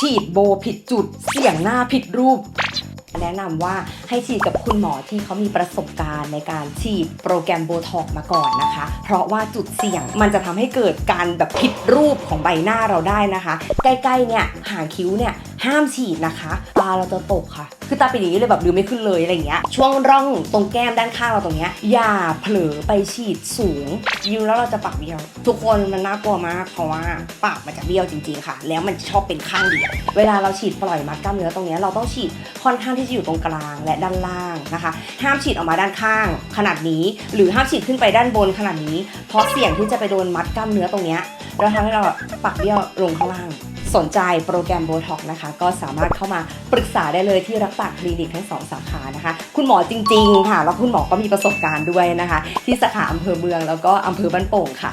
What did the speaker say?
ฉีดโบผิดจุด เสี่ยงหน้าผิดรูป แนะนำว่าให้ฉีดกับคุณหมอที่เขามีประสบการณ์ในการฉีดโปรแกรมโบท็อกมาก่อนนะคะ เพราะว่าจุดเสี่ยงมันจะทำให้เกิดการแบบผิดรูปของใบหน้าเราได้นะคะ ใกล้ๆเนี่ยหางคิ้วเนี่ย ห้ามฉีดนะคะ ตาเราจะตกค่ะ คือตาป็นอย่างนี้เลยแบบลืมไม่ขึ้นเลยอะไรเงี้ย ช่วงร่องตรงแก้มด้านข้างเราตรงเนี้ย อย่าเผลอไปฉีดสูงยิ้มแล้วเราจะปากเบี้ยว ทุกคนมันน่ากลัวมาก เพราะว่าปากมันจะเบี้ยวจริงๆค่ะ แล้วมันชอบเป็นข้างเดียว เวลาเราฉีดปล่อยมัดกล้ามเนื้อตรงเนี้ยเราต้องฉีดค่อนข้างที่จะอยู่ตรงกลางและด้านล่างนะคะ ห้ามฉีดออกมาด้านข้างขนาดนี้ หรือห้ามฉีดขึ้นไปด้านบนขนาดนี้ เพราะเสี่ยงที่จะไปโดนมัดกล้ามเนื้อตรงเนี้ยแล้วทำให้เราปากเบี้ยวลงข้างล่าง สนใจโปรแกรมโบท็อกนะคะ ก็สามารถเข้ามาปรึกษาได้เลยที่รักษาคลินิกทั้งสองสาขานะคะ คุณหมอจริง ๆ ค่ะ แล้วคุณหมอก็มีประสบการณ์ด้วยนะคะ ที่สาขาอำเภอเมืองแล้วก็อำเภอบ้านโป่งค่ะ